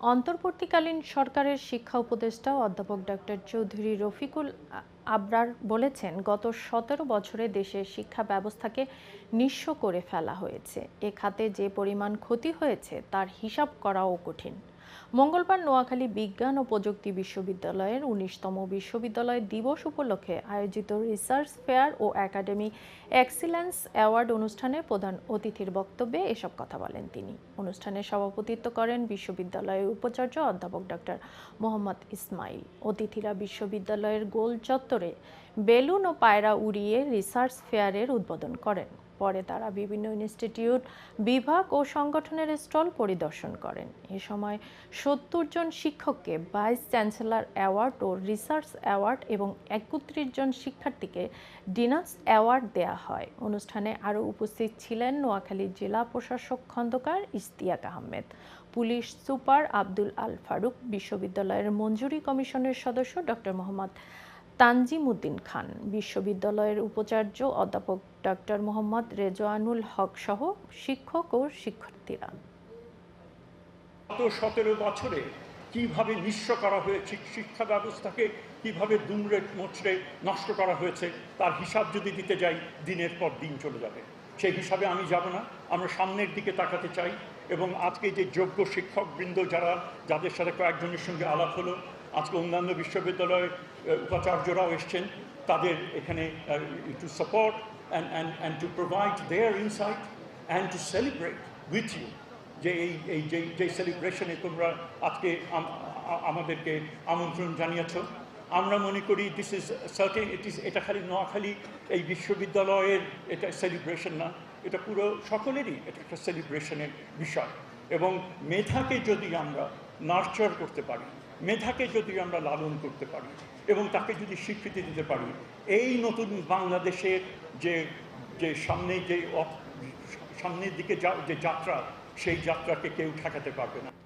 অন্তর্বর্তীকালীন সরকারের শিক্ষা উপদেষ্টা অধ্যাপক ডক্টর চৌধুরী রফিকুল আবরার বলেছেন, গত সতেরো বছরে দেশের শিক্ষা ব্যবস্থাকে নিঃস্ব করে ফেলা হয়েছে। এ খাতে যে পরিমাণ ক্ষতি হয়েছে, তার হিসাব করাও কঠিন। মঙ্গলবার নোয়াখালী বিজ্ঞান ও প্রযুক্তি বিশ্ববিদ্যালয়ের উনিশতম বিশ্ববিদ্যালয় দিবস উপলক্ষে আয়োজিত রিসার্চ ফেয়ার ও একাডেমি এক্সিলেন্স অ্যাওয়ার্ড অনুষ্ঠানে প্রধান অতিথির বক্তব্যে এসব কথা বলেন তিনি। অনুষ্ঠানে সভাপতিত্ব করেন বিশ্ববিদ্যালয়ের উপাচার্য অধ্যাপক ডক্টর মোহাম্মদ ইসমাইল। অতিথিরা বিশ্ববিদ্যালয়ের গোল চত্বরে বেলুন ও পায়রা উড়িয়ে রিসার্চ ফেয়ারের উদ্বোধন করেন। পরে তারা বিভিন্ন ইনস্টিটিউট, বিভাগ ও সংগঠনের স্টল পরিদর্শন করেন। এ সময় সত্তর জন শিক্ষককে ভাইস চ্যান্সেলর অ্যাওয়ার্ড ও রিসার্চ অ্যাওয়ার্ড এবং একত্রিশ জন শিক্ষার্থীকে ডিনার্স অ্যাওয়ার্ড দেয়া হয়। অনুষ্ঠানে আরও উপস্থিত ছিলেন নোয়াখালী জেলা প্রশাসক খন্দকার ইস্তিয়াক আহমেদ, পুলিশ সুপার আব্দুল আল ফারুক, বিশ্ববিদ্যালয়ের মঞ্জুরি কমিশনের সদস্য ডক্টর মোহাম্মদ তানজিম উদ্দিন খান, বিশ্ববিদ্যালয়ের উপাচার্য অধ্যাপক ডক্টর মোহাম্মদ রেজওয়ানুল হক সহ শিক্ষক ও শিক্ষার্থীরা। গত সতেরো বছরে কীভাবে নিঃস্ব করা হয়েছে শিক্ষা ব্যবস্থাকে, কীভাবে দুমড়ে মোচড়ে নষ্ট করা হয়েছে, তার হিসাব যদি দিতে যাই, দিনের পর দিন চলে যাবে। সেই হিসাবে আমি যাব না, আমরা সামনের দিকে তাকাতে চাই এবং আজকে যে যোগ্য শিক্ষকবৃন্দ যারা, যাদের সাথে কয়েকজনের সঙ্গে আলাপ হলো আজকে অন্যান্য বিশ্ববিদ্যালয়ের উপাচার্যরাও এসছেন। তাদের এখানে to support and and and to provide their insight and to celebrate with you যে এই এই, যে যে সেলিব্রেশনে তোমরা আজকে আমাদেরকে আমন্ত্রণ জানিয়েছ। আমরা মনে করি this is certain it is এটা খালি নোয়াখালী, এই বিশ্ববিদ্যালয়ের এটা সেলিব্রেশন না। এটা পুরো সকলেরই এটা একটা সেলিব্রেশনের বিষয়। এবং মেধাকে যদি আমরা নার্চার করতে পারি, মেধাকে যদি আমরা লালন করতে পারি এবং তাকে যদি স্বীকৃতি দিতে পারি, এই নতুন বাংলাদেশের যে যে সামনে যে সামনের দিকে যা- যে যাত্রা, সেই যাত্রাকে কেউ ঠেকাতে পারবে না।